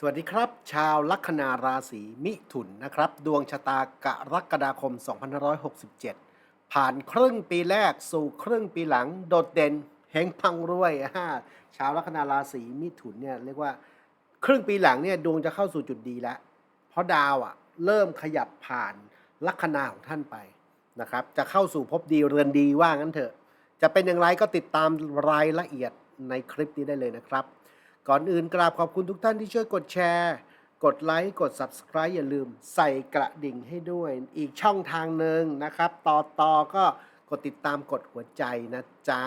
สวัสดีครับ ชาวลัคนาราศีมิถุนนะครับ ดวงชะตากรกฎาคม 2567 ผ่านครึ่งปีแรกสู่ครึ่งปีหลัง โดดเด่นเฮงพังรวยอ่าชาวลัคนาราศีมิถุนเนี่ยเรียกว่าครึ่งปีหลังเนี่ยดวงจะเข้าสู่จุดดีแล้ว เพราะดาวอะเริ่มขยับผ่านลัคนาของท่านไปนะครับ จะเข้าสู่ภพดีเรือนดีว่างั้นเถอะ จะเป็นอย่างไรก็ติดตามรายละเอียดในคลิปนี้ได้เลยนะครับ ก่อนอื่นกราบขอบคุณทุกท่านที่ช่วยกดแชร์ กดไลค์ กด Subscribe อย่าลืมใส่กระดิ่งให้ด้วย อีกช่องทางหนึ่งนะครับ ต่อต่อก็กดติดตามกดหัวใจนะจ๊ะ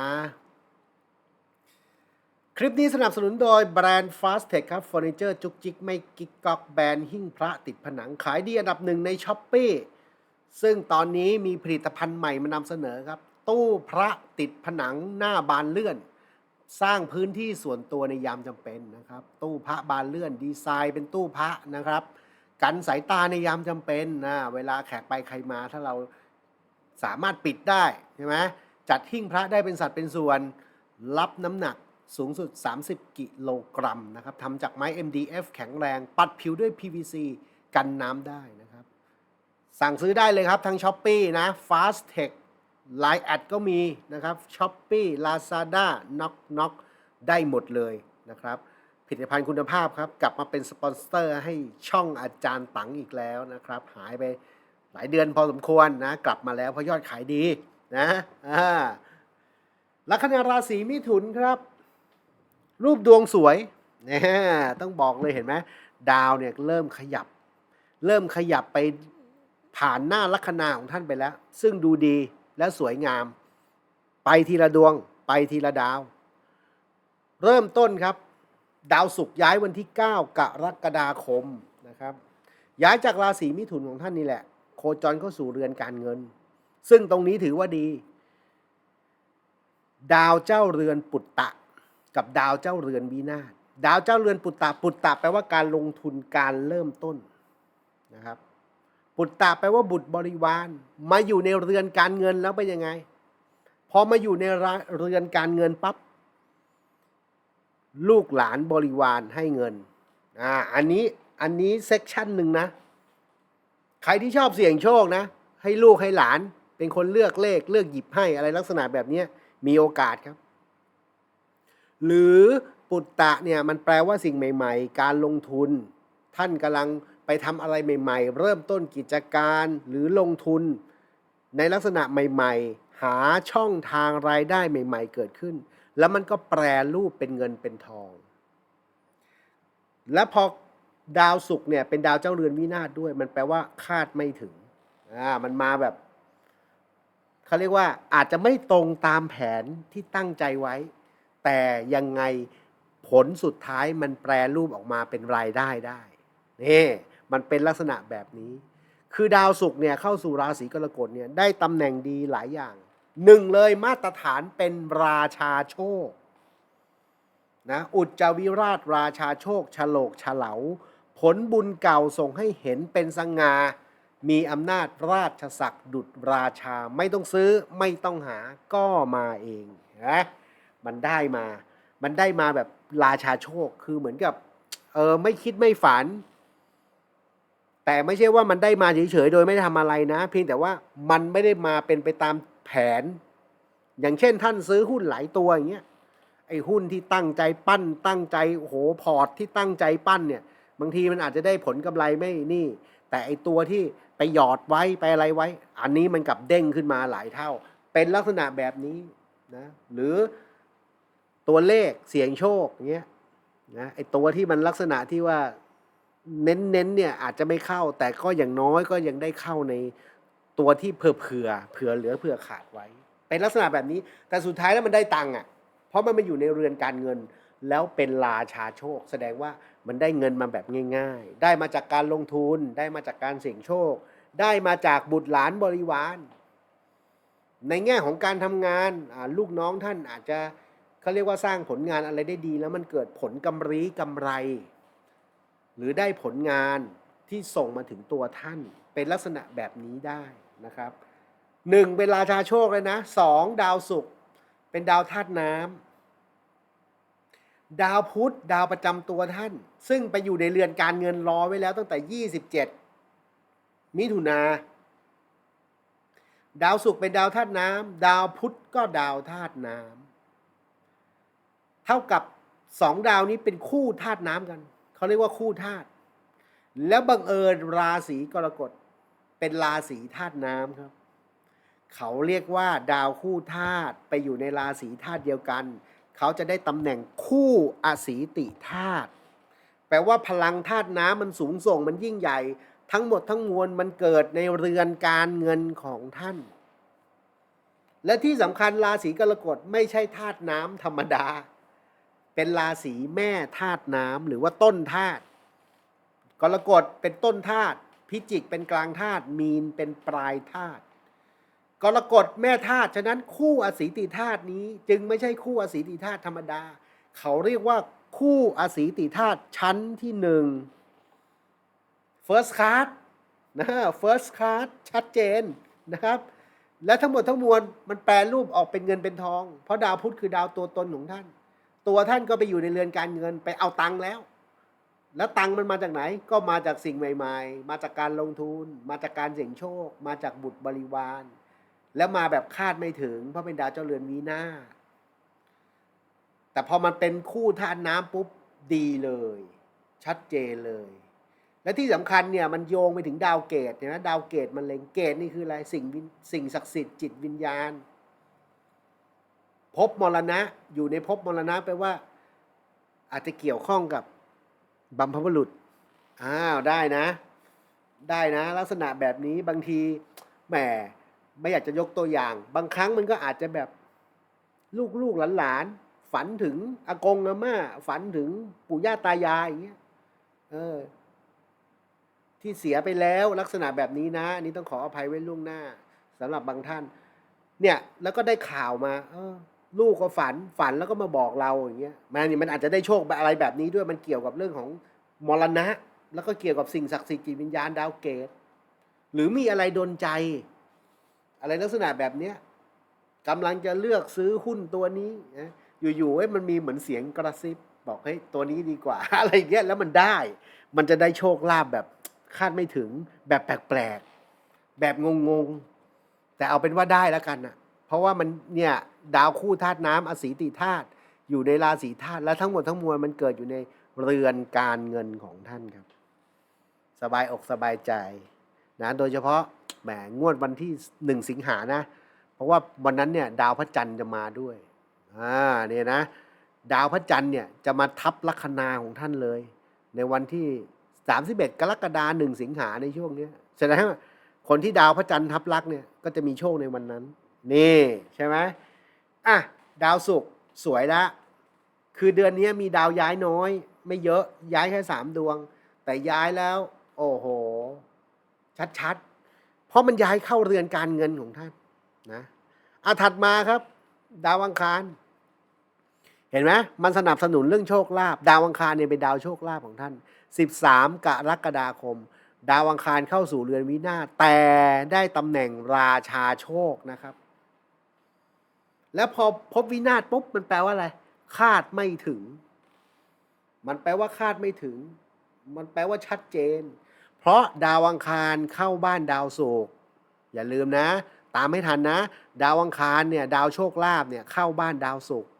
คลิปนี้สนับสนุนโดยแบรนด์ Fast Tech ครับเฟอร์นิเจอร์จุกจิกไม่กิกก๊อกแบรนด์หิ้งพระติดผนังขายดีอันดับหนึ่งในช้อปปีซึ่งตอนนี้มีผลิตภัณฑ์ใหม่มานำเสนอครับ ตู้พระติดผนังหน้าบานเลื่อน สร้างพื้นที่ส่วนตัวในยามจำเป็นนะครับ ตู้พระบานเลื่อนดีไซน์เป็นตู้พระนะครับ กันสายตาในยามจำเป็นนะเวลาแขกไปใครมาถ้าเราสามารถปิดได้ใช่ไหมจัดหิ้งพระได้เป็นสัดเป็นส่วน รับน้ำหนักสูงสุด 30 กิโลกรัมนะครับทำจากไม้ MDF แข็งแรง ปัดผิวด้วย PVC กันน้ำได้นะครับ สั่งซื้อได้เลยครับทั้ง s h อ p e e นะ Fast Tech Line แอดก็มีนะครับ s h อ p e e Lazada Knock Knock ได้หมดเลยนะครับผลิตภัณฑ์คุณภาพครับ กลับมาเป็นสปอนเซอร์ให้ช่องอาจารย์ตังอีกแล้วนะครับ หายไปหลายเดือนพอสมควรนะ กลับมาแล้วเพราะยอดขายดีนะลัคนาราศีมิถุนครับ รูปดวงสวยเนี่ยต้องบอกเลยเห็นไหมดาวเนี่ยเริ่มขยับ เริ่มขยับไปผ่านหน้าลัคนาของท่านไปแล้ว ซึ่งดูดี และสวยงาม ไปทีละดวง ไปทีละดาว เริ่มต้นครับ ดาวศุกร์ย้ายวันที่ 9 กรกฎาคมนะครับ ย้ายจากราศีมิถุนของท่านนี่แหละ โคจรเข้าสู่เรือนการเงิน ซึ่งตรงนี้ถือว่าดี ดาวเจ้าเรือนปุตตะ กับดาวเจ้าเรือนวินาศดาวเจ้าเรือนปุตตะปุตตะแปลว่าการลงทุนการเริ่มต้นนะครับ ปุตตะแปลว่าบุตรบริวาร มาอยู่ในเรือนการเงินแล้วเป็นยังไง พอมาอยู่ในเรือนการเงินปั๊บลูกหลานบริวารให้เงิน อ่า อันนี้ อันนี้เซกชันหนึ่งนะ ใครที่ชอบเสี่ยงโชคนะ ให้ลูกให้หลาน เป็นคนเลือกเลข เลือกหยิบให้อะไรลักษณะแบบนี้มีโอกาสครับ หรือปุตตะเนี่ยมันแปลว่าสิ่งใหม่ ๆ การลงทุน ท่านกำลัง ไปทำอะไรใหม่ ๆ เริ่มต้นกิจการหรือลงทุน ในลักษณะใหม่ ๆ หาช่องทางรายได้ใหม่ ๆ เกิดขึ้น แล้วมันก็แปรรูปเป็นเงินเป็นทอง และพอดาวศุกร์เนี่ยเป็นดาวเจ้าเรือนวินาศด้วย มันแปลว่าคาดไม่ถึงอ่ามันมาแบบเขาเรียกว่าอาจจะไม่ตรงตามแผนที่ตั้งใจไว้ แต่ยังไงผลสุดท้ายมันแปรรูปออกมาเป็นรายได้ได้นี่ มันเป็นลักษณะแบบนี้ คือดาวศุกร์เนี่ยเข้าสู่ราศีกรกฎเนี่ยได้ตำแหน่งดีหลายอย่างหนึ่งเลยมาตรฐานเป็นราชาโชคนะอุจจาวิราชราชาโชคฉลกฉลาผลบุญเก่าส่งให้เห็นเป็นสง่ามีอำนาจราชศักดิ์ดุจราชาไม่ต้องซื้อไม่ต้องหาก็มาเองนะมันได้มา มันได้มาแบบราชาโชคคือเหมือนกับเออไม่คิดไม่ฝัน แต่ไม่ใช่ว่ามันได้มาเฉยๆโดยไม่ได้ทำอะไรนะ เพียงแต่ว่ามันไม่ได้มาเป็นไปตามแผน อย่างเช่นท่านซื้อหุ้นหลายตัวอย่างเงี้ยไอ้หุ้นที่ตั้งใจปั้น ตั้งใจโหพอร์ตที่ตั้งใจปั้นเนี่ย บางทีมันอาจจะได้ผลกำไรไม่นี่ แต่ไอ้ตัวที่ไปหยอดไว้ไปอะไรไว้ อันนี้มันกลับเด้งขึ้นมาหลายเท่า เป็นลักษณะแบบนี้นะหรือตัวเลขเสี่ยงโชคเงี้ยนะไอ้ตัวที่มันลักษณะที่ว่า เน้นๆเนี่ยอาจจะไม่เข้า แต่ก็อย่างน้อยก็ยังได้เข้าในตัวที่เผื่อเผื่อเผื่อเหลือเผื่อขาดไว้ เป็นลักษณะแบบนี้ แต่สุดท้ายแล้วมันได้ตังค์อะ เพราะมันมาอยู่ในเรือนการเงิน แล้วเป็นราชาโชค แสดงว่ามันได้เงินมาแบบง่าย ๆ ได้มาจากการลงทุน ได้มาจากการเสี่ยงโชค ได้มาจากบุตรหลานบริวาร ในแง่ของการทำงานลูกน้องท่านอาจจะเขาเรียกว่าสร้างผลงานอะไรได้ดี แล้วมันเกิดผลกำไรกำไร หรือได้ผลงานที่ส่งมาถึงตัวท่านเป็นลักษณะแบบนี้ได้นะครับหนึ่งเป็นราชาโชคเลยนะสองดาวศุกร์เป็นดาวธาตุน้ำดาวพุธดาวประจำตัวท่าน ซึ่งไปอยู่ในเรือนการเงินรอไว้แล้วตั้งแต่ 27 มิถุนาดาวศุกร์เป็นดาวธาตุน้ำดาวพุธก็ดาวธาตุน้ำเท่ากับสองดาวนี้เป็นคู่ธาตุน้ำกัน เขาเรียกว่าคู่ธาตุแล้วบังเอิญราศีกรกฎเป็นราศีธาตุน้ำครับ เขาเรียกว่าดาวคู่ธาตุไปอยู่ในราศีธาตุเดียวกัน เขาจะได้ตำแหน่งคู่อสีติธาตุแปลว่าพลังธาตุน้ำมันสูงส่งมันยิ่งใหญ่ ทั้งหมดทั้งมวลมันเกิดในเรือนการเงินของท่าน และที่สำคัญราศีกรกฎไม่ใช่ธาตุน้ำธรรมดา เป็นราศีแม่ธาตุน้ำหรือว่าต้นธาตุกรกฎเป็นต้นธาตุพิจิกเป็นกลางธาตุมีนเป็นปลายธาตุกรกฎแม่ธาตุฉะนั้นคู่อสีติธาตุนี้จึงไม่ใช่คู่อสีติธาตุธรรมดา เขาเรียกว่าคู่อสีติธาตุชั้นที่หนึ่ง first class นะ first class ชัดเจนนะครับ และทั้งหมดทั้งมวลมันแปลรูปออกเป็นเงินเป็นทอง เพราะดาวพุธคือดาวตัวตนของท่าน ตัวท่านก็ไปอยู่ในเรือนการเงินไปเอาตังค์แล้ว แล้วตังค์มันมาจากไหน ก็มาจากสิ่งใหม่ ๆ มาจากการลงทุน มาจากการเสี่ยงโชค มาจากบุตรบริวาร แล้วมาแบบคาดไม่ถึง เพราะเป็นดาวเจ้าเรือนวีนาแต่พอมันเป็นคู่ธาตุน้ำปุ๊บดีเลย ชัดเจนเลย และที่สำคัญเนี่ยมันโยงไปถึงดาวเกตเห็นไหมดาวเกตมันเลงเกตนี่คืออะไรสิ่งสิ่งศักดิ์สิทธิ์จิตวิญญาณ ภพมรณะ อยู่ในภพมรณะแปลว่า อาจจะเกี่ยวข้องกับบัมพบุรุษอ้าวได้นะ ได้นะ ลักษณะแบบนี้บางทีแหมไม่อยากจะยกตัวอย่าง บางครั้งมันก็อาจจะแบบลูกลูกหลานหลานๆฝันถึงอากงอาม่า ฝันถึงปู่ย่าตายายอย่างเงี้ยเออ ที่เสียไปแล้วลักษณะแบบนี้นะอันนี้ต้องขออภัยไว้ล่วงหน้าสำหรับบางท่าน เนี่ย แล้วก็ได้ข่าวมา เออ ลูกก็ฝันฝันแล้วก็มาบอกเราอย่างเงี้ยมันนี่มันอาจจะได้โชคอะไรแบบนี้ด้วยมันเกี่ยวกับเรื่องของมรณะ แล้วก็เกี่ยวกับสิ่งศักดิ์สิทธิ์จิตวิญญาณดาวเกต หรือมีอะไรดนใจ อะไรลักษณะแบบเนี้ยกำลังจะเลือกซื้อหุ้นตัวนี้นะอยู่ๆเอ้ยมันมีเหมือนเสียงกระซิบ บอกเฮ้ยตัวนี้ดีกว่า อะไรเงี้ยแล้วมันได้ มันจะได้โชคลาภแบบคาดไม่ถึงแบบแปลกๆแบบงงๆแต่เอาเป็นว่าได้แล้วกันนะ เพราะว่ามันเนี่ยดาวคู่ธาตุน้ำอสีติธาตุอยู่ในราศีธาตุและทั้งหมดทั้งมวลมันเกิดอยู่ในเรือนการเงินของท่านครับ สบายอกสบายใจนะโดยเฉพาะแหมงวดวันที่หนึ่งสิงหานะ เพราะว่าวันนั้นเนี่ยดาวพระจันทร์จะมาด้วยอ่าเนี่ยนะ ดาวพระจันทร์เนี่ยจะมาทับลัคนาของท่านเลย ในวันที่ 31 กรกฎาคมหนึ่งสิงหาในช่วงนี้แสดงว่าคนที่ดาวพระจันทร์ทับลักษณ์เนี่ยก็จะมีโชคในวันนั้น นี่ใช่ไหมอะดาวศุกร์สวยละคือเดือนนี้มีดาวย้ายน้อย ไม่เยอะย้ายแค่สามดวง แต่ย้ายแล้ว โอ้โห ชัดๆ เพราะมันย้ายเข้าเรือนการเงินของท่านนะอาถัดมาครับ ดาวอังคาร เห็นไหมมันสนับสนุนเรื่องโชคลาภดาวอังคารเนี่ยเป็นดาวโชคลาภของท่าน 13 กรกฎาคม ดาวอังคารเข้าสู่เรือนวินาศแต่ได้ตำแหน่งราชาโชคนะครับ แล้วพอพบวินาศปุ๊บมันแปลว่าอะไร คาดไม่ถึง มันแปลว่าคาดไม่ถึง มันแปลว่าชัดเจน เพราะดาวอังคารเข้าบ้านดาวศุกร์อย่าลืมนะ ตามไม่ทันนะ ดาวอังคารเนี่ยดาวโชคลาภเนี่ยเข้าบ้านดาวศุกร์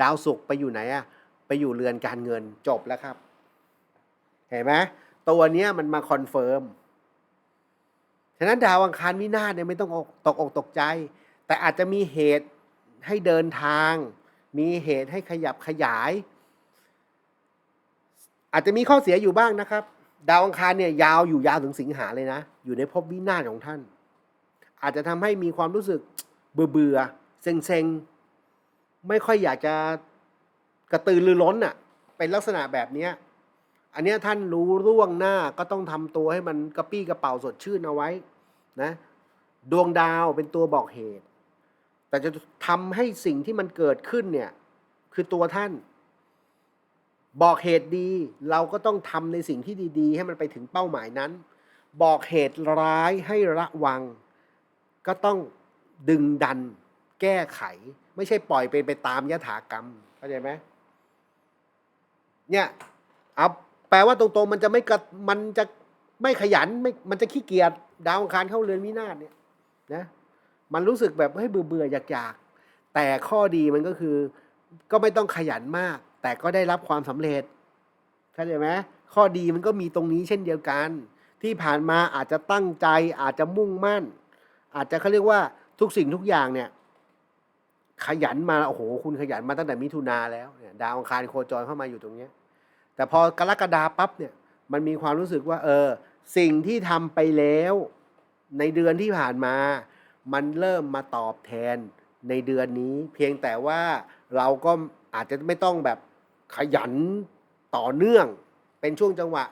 ดาวศุกร์ไปอยู่ไหนอะไปอยู่เรือนการเงินจบแล้วครับ เห็นไหมตัวเนี้ยมันมาคอนเฟิร์มฉะนั้นดาวอังคารวินาศเนี่ยไม่ต้องอกตกอกตกใจ แต่อาจจะมีเหตุ ให้เดินทาง มีเหตุให้ขยับขยาย อาจจะมีข้อเสียอยู่บ้างนะครับ ดาวอังคารเนี่ยยาวอยู่ยาวถึงสิงหาเลยนะ อยู่ในภพวินาศของท่าน อาจจะทำให้มีความรู้สึกเบื่อเบื่อเซ็งเซ็งไม่ค่อยอยากจะกระตือรือร้นอะเป็นลักษณะแบบเนี้ยอันนี้ท่านรู้ร่วงหน้าก็ต้องทำตัวให้มันกระปี้กระเป๋าสดชื่นเอาไว้นะดวงดาวเป็นตัวบอกเหตุ แต่จะทำให้สิ่งที่มันเกิดขึ้นเนี่ย คือตัวท่าน บอกเหตุดี เราก็ต้องทำในสิ่งที่ดีๆ ให้มันไปถึงเป้าหมายนั้น บอกเหตุร้ายให้ระวัง ก็ต้องดึงดัน แก้ไข ไม่ใช่ปล่อยเป็นไปตามยถากรรมเข้าใจไหมเนี่ยเอาแปลว่าตรงๆมันจะไม่กระมันจะไม่ขยันไม่มันจะขี้เกียจดาวอังคารเข้าเรือนวินาศเนี่ยนะ มันรู้สึกแบบให้เบื่อเบื่อๆอยากๆแต่ข้อดีมันก็คือ ก็ไม่ต้องขยันมาก แต่ก็ได้รับความสำเร็จเข้าใจไหมข้อดีมันก็มีตรงนี้เช่นเดียวกัน ที่ผ่านมาอาจจะตั้งใจอาจจะมุ่งมั่น อาจจะเขาเรียกว่าทุกสิ่งทุกอย่างเนี่ย ขยันมาโอ้โห คุณขยันมาตั้งแต่มิถุนาแล้วเนี่ยดาวอังคารโคจรเข้ามาอยู่ตรงเนี้ยแต่พอกรกฎาปั๊บเนี่ย มันมีความรู้สึกว่า เออ สิ่งที่ทำไปแล้ว ในเดือนที่ผ่านมา มันเริ่มมาตอบแทนในเดือนนี้ เพียงแต่ว่าเราก็อาจจะไม่ต้องแบบขยันต่อเนื่อง เป็นช่วงจังหวะ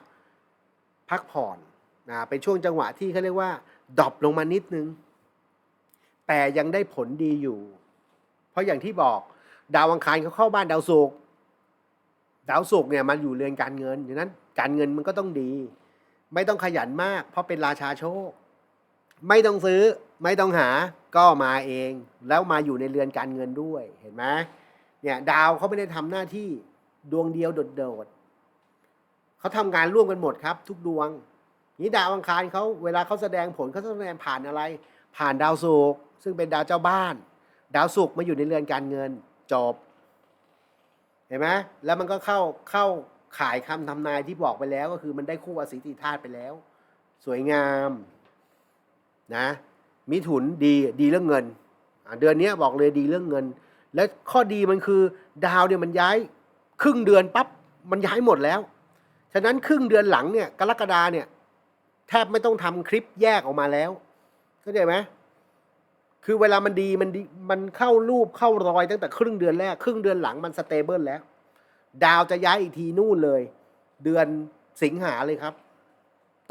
พักผ่อนนะเป็นช่วงจังหวะที่เขาเรียกว่าดรอปลงมานิดนึง แต่ยังได้ผลดีอยู่ เพราะอย่างที่บอกดาวอังคารเขาเข้าบ้านดาวศุกร์ดาวศุกร์เนี่ยมันอยู่เรือนการเงินอย่างนั้นการเงินมันก็ต้องดี ไม่ต้องขยันมาก เพราะเป็นราชาโชค ไม่ต้องซื้อไม่ต้องหาก็มาเอง แล้วมาอยู่ในเรือนการเงินด้วยเห็นไหมเนี่ยดาวเขาไม่ได้ทำหน้าที่ดวงเดียวโดดๆเขาทำงานร่วมกันหมดครับ ทุกดวงนี่ดาวอังคารเขาเวลาเขาแสดงผลเขาแสดงผ่านอะไร ผ่านดาวศุกร์ซึ่งเป็นดาวเจ้าบ้าน ดาวศุกร์มาอยู่ในเรือนการเงินจบเห็นไหมแล้วมันก็เข้าเข้าขายคำทำนายที่บอกไปแล้วก็คือมันได้คู่อสิติธาตุไปแล้ว สวยงาม นะมิถุนดีดีเรื่องเงิน เดือนนี้บอกเลยดีเรื่องเงิน และข้อดีมันคือดาวเนี่ยมันย้าย ครึ่งเดือนปั๊บมันย้ายหมดแล้ว ฉะนั้นครึ่งเดือนหลังเนี่ยกรกฎาเนี่ยแทบไม่ต้องทำคลิปแยกออกมาแล้วเข้าใจไหมคือเวลามันดีมันดีมันเข้ารูปเข้ารอยตั้งแต่ครึ่งเดือนแรก ครึ่งเดือนหลังมันสเตเบิลแล้ว ดาวจะย้ายอีกทีนู่นเลย เดือนสิงหาเลยครับ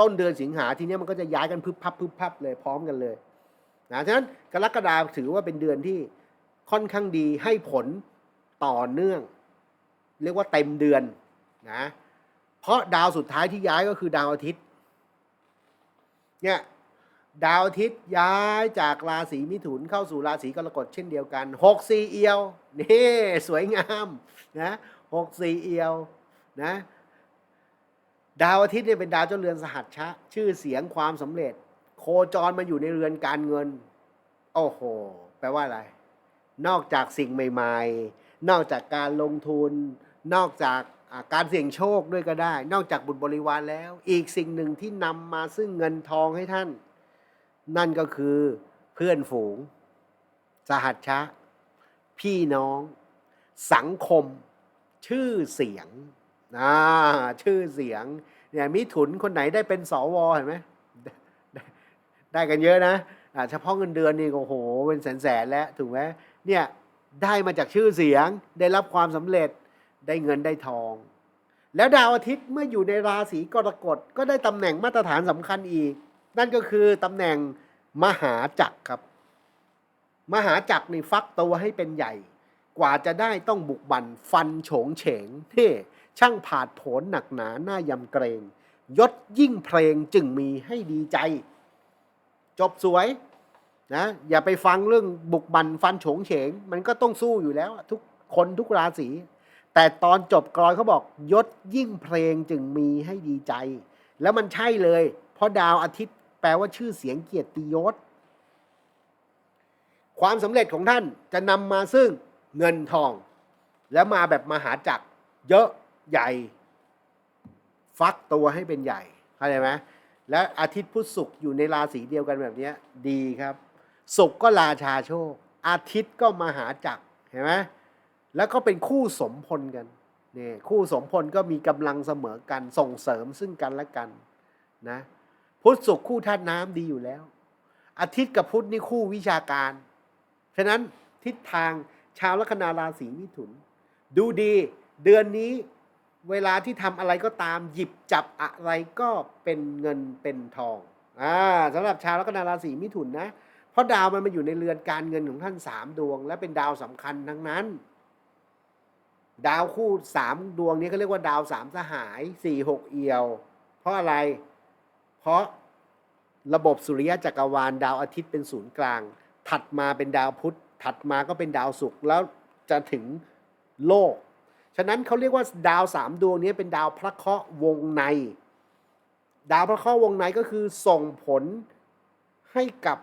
ต้นเดือนสิงหาทีนี้มันก็จะย้ายกันพึบพับพึบพับเลยพร้อมกันเลยนะฉะนั้นกรกฎาถือว่าเป็นเดือนที่ค่อนข้างดีให้ผลต่อเนื่อง เรียกว่าเต็มเดือนนะเพราะดาวสุดท้ายที่ย้ายก็คือดาวอาทิตย์เนี่ยดาวอาทิตย์ย้ายจากราศีมิถุนเข้าสู่ราศีกรกฎเช่นเดียวกันหกสี่เอียวนี่สวยงามนะหกสี่เอียวนะ ดาวอาทิตย์เนี่ยเป็นดาวเจ้าเรือนสหัชชะ ชื่อเสียงความสำเร็จ โคจรมาอยู่ในเรือนการเงิน โอ้โห แปลว่าอะไร นอกจากสิ่งใหม่ ๆ นอกจากการลงทุน นอกจากาการเสี่ยงโชคด้วยก็ได้ นอกจากบุญบริวารแล้ว อีกสิ่งหนึ่งที่นำมาซึ่งเงินทองให้ท่าน นั่นก็คือเพื่อนฝูง สหัชชะ พี่น้อง สังคม ชื่อเสียง อ่าชื่อเสียงเนี่ยมิถุนคนไหนได้เป็นสวเห็นไหมได้ได้กันเยอะนะเฉพาะเงินเดือนนี่โอ้โหเป็นแสนๆแล้วถูกไหมเนี่ยได้มาจากชื่อเสียงได้รับความสำเร็จได้เงินได้ทอง แล้วดาวอาทิตย์เมื่ออยู่ในราศีกรกฎก็ได้ตำแหน่งมาตรฐานสำคัญอีก นั่นก็คือตำแหน่งมหาจักรครับ มหาจักรนี่ฟักตัวให้เป็นใหญ่ กว่าจะได้ต้องบุกบั่นฟันโฉงเฉงเท่ ช่างผาดโผนหนักหนาหน้ายำเกรง ยศยิ่งเพลงจึงมีให้ดีใจ จบสวยนะอย่าไปฟังเรื่องบุกบันฟันโฉงเฉง มันก็ต้องสู้อยู่แล้ว ทุกคนทุกราศี แต่ตอนจบกรอนเขาบอก ยศยิ่งเพลงจึงมีให้ดีใจ แล้วมันใช่เลย เพราะดาวอาทิตย์แปลว่าชื่อเสียงเกียรติยศ ความสำเร็จของท่านจะนำมาซึ่งเงินทอง แล้วมาแบบมหาจักรเยอะ ใหญ่ ฟักตัวให้เป็นใหญ่เข้าใจไหมและอาทิตย์พุธศุกร์อยู่ในราศีเดียวกันแบบนี้ดีครับศุกร์ก็ราชาโชค อาทิตย์ก็มหาจักรเห็นไหมแล้วก็เป็นคู่สมพลกันนี่คู่สมพลก็มีกำลังเสมอกันส่งเสริมซึ่งกันและกันนะพุธศุกร์คู่ธาตุน้ำดีอยู่แล้ว อาทิตย์กับพุธนี่คู่วิชาการ ฉะนั้นทิศทางชาวลัคนาราศีมิถุน ดูดีเดือนนี้ เวลาที่ทำอะไรก็ตามหยิบจับอะไรก็เป็นเงินเป็นทองอ่าสำหรับชาวลัคนาราศีมิถุนนะเพราะดาวมันมาอยู่ในเรือนการเงินของท่านสามดวง และเป็นดาวสำคัญทั้งนั้น ดาวคู่สามดวงนี้เขาเรียกว่าดาวสามสหายสี่หกเอียว เพราะอะไร เพราะระบบสุริยะจักรวาล ดาวอาทิตย์เป็นศูนย์กลาง ถัดมาเป็นดาวพุธถัดมาก็เป็นดาวศุกร์แล้วจะถึงโลก ฉะนั้นเขาเรียกว่าดาวสามดวงนี้เป็นดาวพระเคราะห์วงใน ดาวพระเคราะห์วงในก็คือส่งผลให้กับ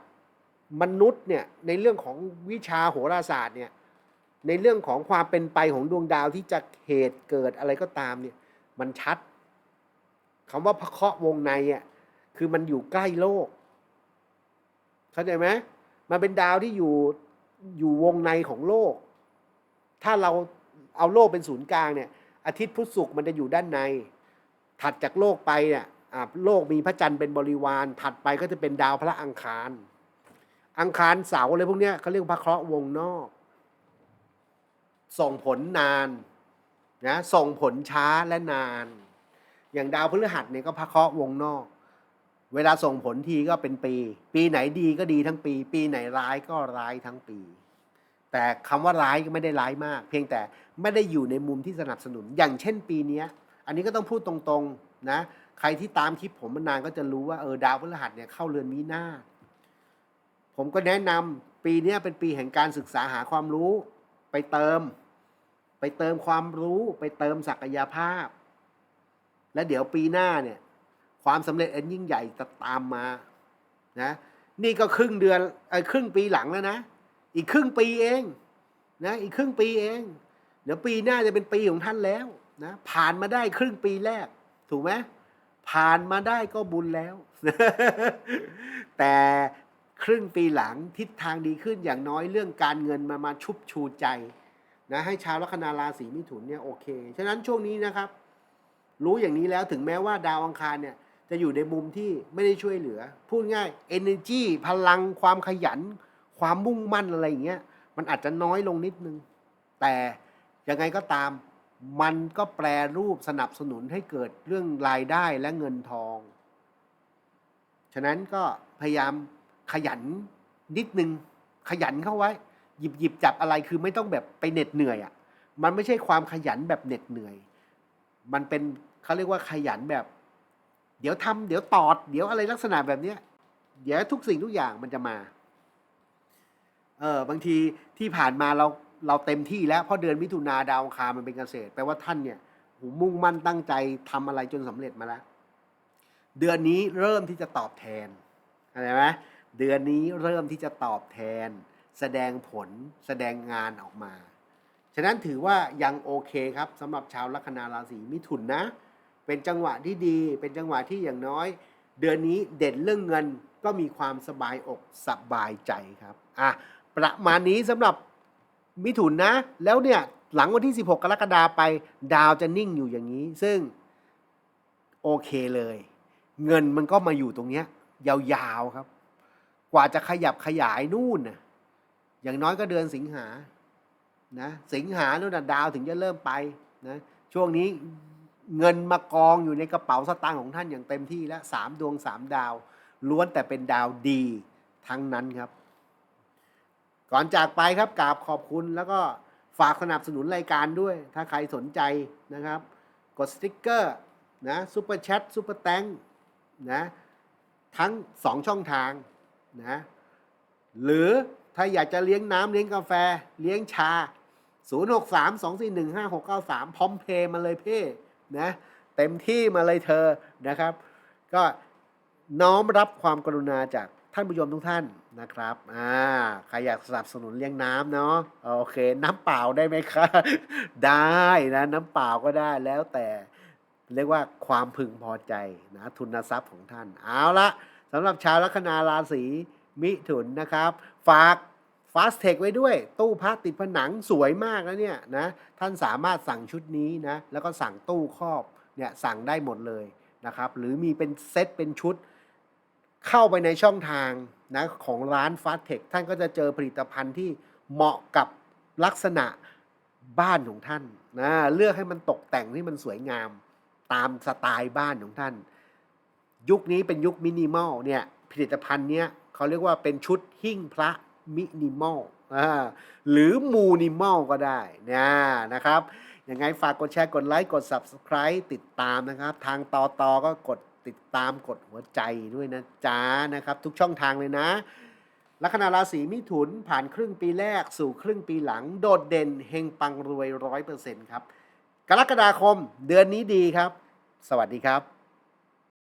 มนุษย์เนี่ยในเรื่องของวิชาโหราศาสตร์เนี่ยในเรื่องของความเป็นไปของดวงดาวที่จะเหตุเกิดอะไรก็ตามเนี่ยมันชัดคำว่าพระเคราะห์วงในอะคือมันอยู่ใกล้โลกเข้าใจไหมมันเป็นดาวที่อยู่อยู่วงในของโลก ถ้าเรา เอาโลกเป็นศูนย์กลางเนี่ยอาทิตย์พุธศุกร์มันจะอยู่ด้านใน ถัดจากโลกไปเนี่ยโลกมีพระจันทร์เป็นบริวาร ถัดไปก็จะเป็นดาวพระอังคาร อังคารเสาร์อะไรพวกเนี้ยเขาเรียกว่าพระเคราะห์วงนอก ส่งผลนานนะส่งผลช้าและนาน อย่างดาวพฤหัสเนี่ยก็พระเคราะห์วงนอก เวลาส่งผลทีก็เป็นปี ปีไหนดีก็ดีทั้งปี ปีไหนร้ายก็ร้ายทั้งปี แต่คำว่าร้ายก็ไม่ได้ร้ายมาก เพียงแต่ไม่ได้อยู่ในมุมที่สนับสนุน อย่างเช่นปีนี้อันนี้ก็ต้องพูดตรงๆนะ ใครที่ตามคลิปผมมานานก็จะรู้ว่าเออดาวพฤหัสเนี่ยเข้าเรือนมีนาผมก็แนะนำปีนี้เป็นปีแห่งการศึกษาหาความรู้ ไปเติม ไปเติมความรู้ ไปเติมศักยภาพ และเดี๋ยวปีหน้าเนี่ย ความสำเร็จอันยิ่งใหญ่จะตามมานะนี่ก็ครึ่งเดือนไอ้ครึ่งปีหลังแล้วนะ อีกครึ่งปีเองนะอีกครึ่งปีเอง เดี๋ยวปีหน้าจะเป็นปีของท่านแล้วนะผ่านมาได้ครึ่งปีแรก ถูกไหมผ่านมาได้ก็บุญแล้ว แต่ครึ่งปีหลังทิศทางดีขึ้นอย่างน้อยเรื่องการเงินมามาชุบชูใจนะให้ชาวลัคนาราศีมิถุนเนี่ยโอเค ฉะนั้นช่วงนี้นะครับ รู้อย่างนี้แล้วถึงแม้ว่าดาวอังคารเนี่ยจะอยู่ในมุมที่ไม่ได้ช่วยเหลือ พูดง่าย energy พลังความขยัน ความมุ่งมั่นอะไรอย่างเงี้ยมันอาจจะน้อยลงนิดนึง แต่ยังไงก็ตาม มันก็แปรรูปสนับสนุนให้เกิดเรื่องรายได้และเงินทอง ฉะนั้นก็พยายามขยันนิดนึง ขยันเข้าไว้ หยิบหยิบจับอะไรคือไม่ต้องแบบไปเหน็ดเหนื่อยอะ่ะมันไม่ใช่ความขยันแบบเหน็ดเหนื่อย มันเป็นเขาเรียกว่าขยันแบบ เดี๋ยวทำเดี๋ยวตอด เดี๋ยวอะไรลักษณะแบบเนี้ย เดี๋ยวทุกสิ่งทุกอย่างมันจะมา เออบางทีที่ผ่านมาเราเราเต็มที่แล้วเพราะเดือนมิถุนาดาวอังคารมันเป็นเกษตรแปลว่าท่านเนี่ยหูมุ่งมั่นตั้งใจทำอะไรจนสำเร็จมาแล้ว เดือนนี้เริ่มที่จะตอบแทนอะไรไหมเดือนนี้เริ่มที่จะตอบแทน แสดงผลแสดงงานออกมา ฉะนั้นถือว่ายังโอเคครับสำหรับชาวลัคนาราศีมิถุนนะ เป็นจังหวะที่ดี เป็นจังหวะที่อย่างน้อย เดือนนี้เด่นเรื่องเงินก็มีความสบายอกสบายใจครับอะ ประมาณนี้สำหรับมิถุนนะ แล้วเนี่ยหลังวันที่ 16 กรกฎาไปดาวจะนิ่งอยู่อย่างนี้ ซึ่งโอเคเลย เงินมันก็มาอยู่ตรงเนี้ยยาวๆครับ กว่าจะขยับขยายนู่นน่ะอย่างน้อยก็เดือนสิงหานะสิงหาแล้วนะดาวถึงจะเริ่มไปนะช่วงนี้เงินมากองอยู่ในกระเป๋าสตางค์ของท่านอย่างเต็มที่แล้วสามดวงสามดาว ล้วนแต่เป็นดาวดีทั้งนั้นครับ ก่อนจากไปครับกราบขอบคุณแล้วก็ฝากสนับสนุนรายการด้วย ถ้าใครสนใจนะครับ กดสติ๊กเกอร์นะซูเปอร์แชทซูเปอร์แตงนะทั้ง 2 ช่องทางนะหรือถ้าอยากจะเลี้ยงน้ำเลี้ยงกาแฟ เลี้ยงชา 0 6 3 2 4 1 5 6 9 3 พร้อมเพย์มาเลยเพ่นะเต็มที่มาเลยเธอนะครับ ก็น้อมรับความกรุณาจาก ท่านผู้ชมทุกท่านนะครับอ่าใครอยากสนับสนุนเลี้ยงน้ำเนาะโอเค น้ำเปล่าได้ไหมคะได้นะน้ำเปล่าก็ได้แล้วแต่เรียกว่าความพึงพอใจนะทุนทรัพย์ของท่าน เอาละสำหรับชาวลัคนาราศีมิถุนนะครับ ฝากฟาสเทคไว้ด้วย ตู้พระติดผนังสวยมากแล้วเนี่ยนะท่านสามารถสั่งชุดนี้นะแล้วก็สั่งตู้ครอบเนี่ยสั่งได้หมดเลยนะครับหรือมีเป็นเซตเป็นชุด เข้าไปในช่องทางนะของร้านฟาสเทคท่านก็จะเจอผลิตภัณฑ์ที่เหมาะกับลักษณะบ้านของท่านนะเลือกให้มันตกแต่งที่มันสวยงามตามสไตล์บ้านของท่าน ยุคนี้เป็นยุคมินิมอลเนี่ยผลิตภัณฑ์เนี้ยเขาเรียกว่าเป็นชุดหิ้งพระมินิมอลอ่าหรือมูนิมอลก็ได้นะนะครับยังไงฝากกดแชร์กดไลค์กด Subscribe ติดตามนะครับ ทางต่อต่อก็กด ติดตามกดหัวใจด้วยนะจ๊ะนะครับ ทุกช่องทางเลยนะลัคนาราศีมิถุนผ่านครึ่งปีแรกสู่ครึ่งปีหลัง โดดเด่นเฮงปังรวยร้อยเปอร์เซ็นต์ครับ กรกฎาคมเดือนนี้ดีครับ สวัสดีครับ